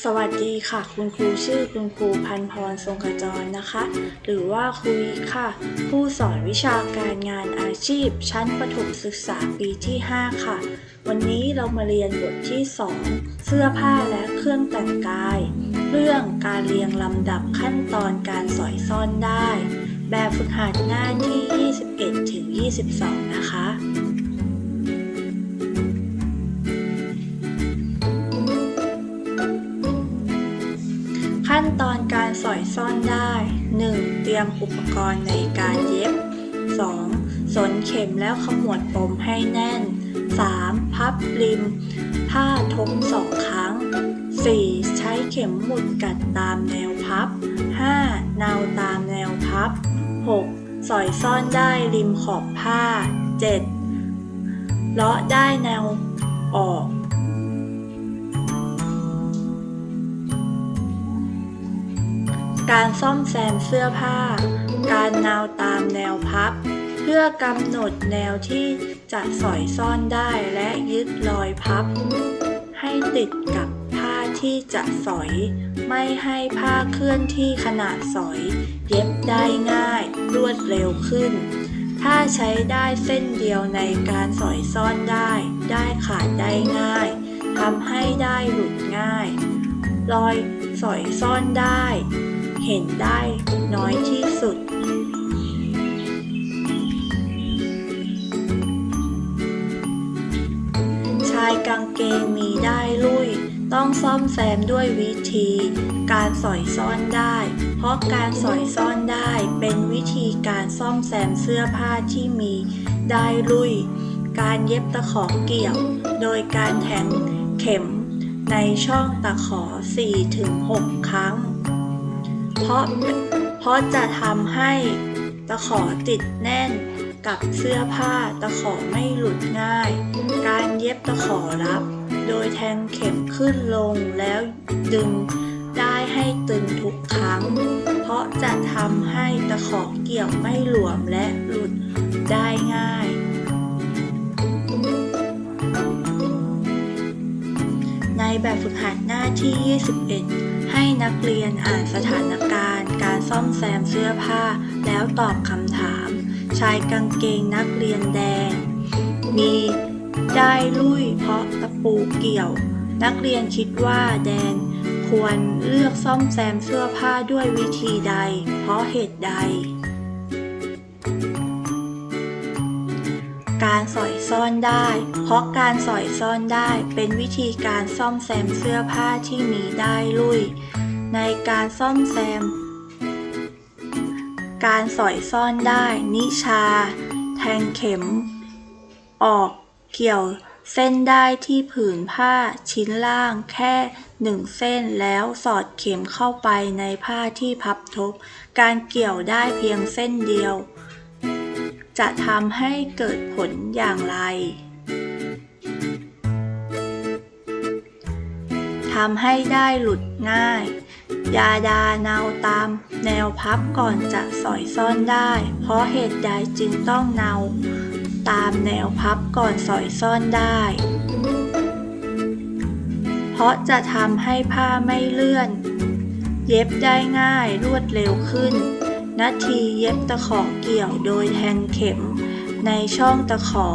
สวัสดีค่ะ คุณครูชื่อคุณครูพันพรทรงขจรนะคะ หรือว่าครูวิค่ะ ผู้สอนวิชาการงานอาชีพ ชั้นประถมศึกษาปีที่ 5 ค่ะ วันนี้เรามาเรียนบทที่ 2 เสื้อผ้าและเครื่องแต่งกาย เรื่องการเรียงลำดับขั้นตอนการสอยซ่อนได้ แบบฝึกหัดหน้าที่ 21ถึง22 นะคะ ขั้นตอนการสอยซ่อนได้ 1. เตรียมอุปกรณ์ในการเย็บ 2. สนเข็มแล้วขมวดปมให้แน่น 3. พับริม ผ้าทบสองครั้ง 4. ใช้เข็มหมุดกัดตามแนวพับ 5. เนาตามแนวพับ 6. สอยซ่อนได้ริมขอบผ้า 7. เลาะได้แนวออก การซ่อมแซมเสื้อผ้า การนาวตามแนวพับ เพื่อกำหนดแนวที่จะสอยซ่อนได้และยึดรอยพับ ให้ติดกับผ้าที่จะสอย ไม่ให้ผ้าเคลื่อนที่ขณะสอย เย็บได้ง่าย รวดเร็วขึ้น ถ้าใช้ได้เส้นเดียวในการสอยซ่อนได้ ได้ขาดได้ง่ายทำให้ได้หลุดง่าย รอยสอยซ่อนได้ เห็นได้น้อยที่สุด ชายกางเกงมีได้ลุยต้องซ่อมแซมด้วยวิธี การสอยซ่อนได้ เพราะการสอยซ่อนได้เป็นวิธีการซ่อมแซมเสื้อผ้าที่มีได้ลุย การเย็บตะขอเกี่ยว โดยการแทงเข็มในช่องตะขอ 4-6 ครั้ง เพราะเพราะจะทำให้ตะขอติดแน่นกับเสื้อผ้าตะขอไม่หลุดง่าย การเย็บตะขอรับ โดยแทงเข็มขึ้นลงแล้วดึงได้ให้ตึงทุกครั้ง เพราะจะทำให้ตะขอเกี่ยวไม่หลวมและหลุดได้ง่าย แบบฝึกหัดหน้าที่ 21 ให้นักเรียนอ่านสถานการณ์ การซ่อมแซมเสื้อผ้า แล้วตอบคำถาม ชายกางเกงนักเรียนแดง มีได้ลุยเพราะตะปูเกี่ยว นักเรียนคิดว่าแดนควรเลือกซ่อมแซมเสื้อผ้าด้วยวิธีใด เพราะเหตุใด ซ่อนได้ เพราะการสอยซ่อนได้เป็นวิธีการซ่อมแซมเสื้อผ้าที่มีได้ลุย ในการซ่อมแซม การสอยซ่อนได้ นิชา แทงเข็ม ออกเกี่ยวเส้นได้ที่ผืนผ้าชิ้นล่างแค่หนึ่งเส้นแล้วสอดเข็มเข้าไปในผ้าที่พับทบ การเกี่ยวได้เพียงเส้นเดียว จะทำให้เกิดผลอย่างไร ทำให้ได้หลุดง่าย ยาดาเนาตามแนวพับก่อนจะสอยซ่อนได้ เพราะเหตุใดจึงต้องเนาตามแนวพับก่อนสอยซ่อนได้ เพราะจะทำให้ผ้าไม่เลื่อน เย็บได้ง่ายรวดเร็วขึ้น นาทีเย็บตะขอเกี่ยวโดยแทงเข็ม ในช่องตะขอ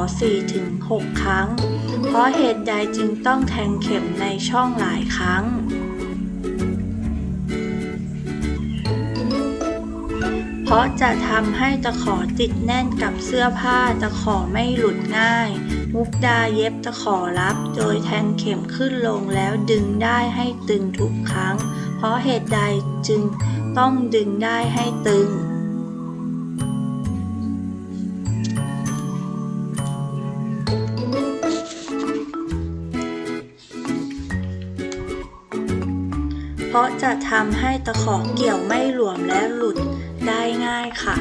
4-6 ครั้ง เพราะเหตุใดจึงต้องแทงเข็มในช่องหลายครั้ง เพราะจะทำให้ตะขอติดแน่นกับเสื้อผ้าตะขอไม่หลุดง่าย มุกดาเย็บตะขอรับ โดยแทงเข็มขึ้นลงแล้วดึงได้ให้ตึงทุกครั้ง เพราะเหตุใดจึง ต้องดึงได้ให้ตึง เพราะจะทำให้ตะขอเกี่ยวไม่หลวมและหลุดได้ง่ายค่ะ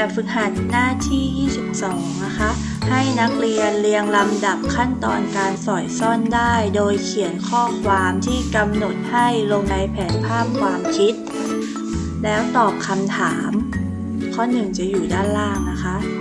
แบบฝึกหัดหน้าที่ 22 นะคะ ให้นักเรียนเรียงลำดับขั้นตอนการสอยซ่อนได้ โดยเขียนข้อความที่กำหนดให้ลงในแผนภาพความคิด แล้วตอบคำถาม ข้อ 1 จะอยู่ด้านล่างนะคะ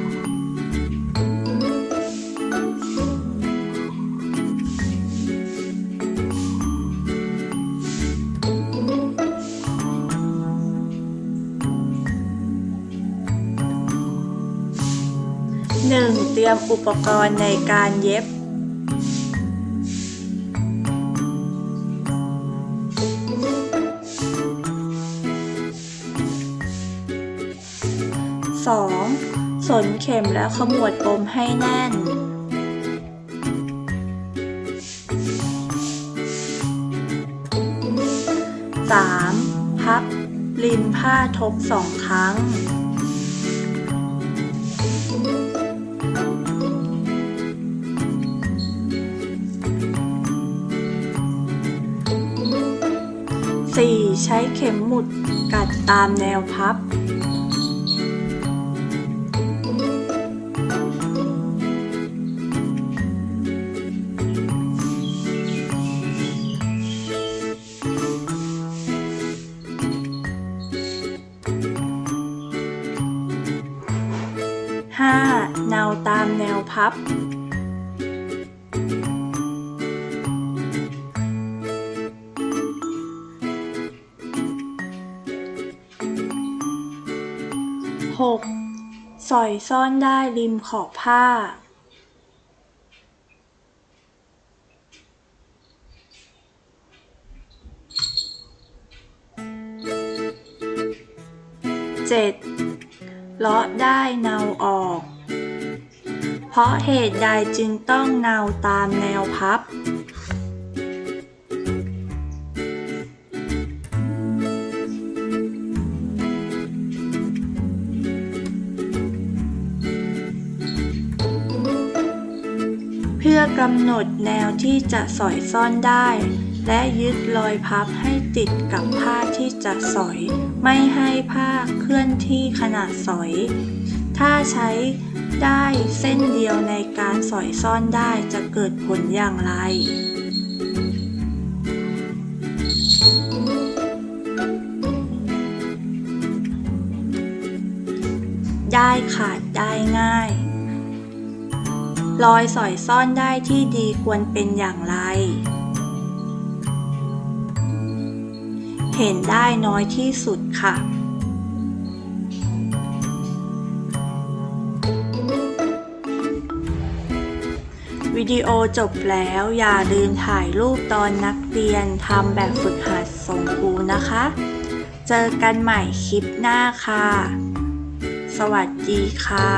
1. เตรียมอุปกรณ์ในการเย็บ 2. สนเข็มและขมวดปมให้แน่น 3. พับริมผ้าทบสองครั้ง ใช้เข็มหมุดกัดตามแนวพับ 5. เนาตามแนวพับ 6. สอยซ่อนได้ริมขอบผ้า 7. เลาะได้เนาออก เพราะเหตุใดจึงต้องเนาตามแนวพับ พื่อกำหนดแนวที่จะสอยซ่อนได้ และยึดรอยพับให้ติดกับผ้าที่จะสอย ไม่ให้ผ้าเคลื่อนที่ขณะสอย ถ้าใช้ได้เส้นเดียวในการสอยซ่อนได้จะเกิดผลอย่างไรได้ขาดได้ง่าย รอยสอยซ่อนได้ที่ดีควรเป็นอย่างไร เห็นได้น้อยที่สุดค่ะวิดีโอจบแล้วอย่าลืมถ่ายรูปตอนนักเรียนทำแบบฝึกหัดส่งครูนะคะ เจอกันใหม่คลิปหน้าค่ะ สวัสดีค่ะ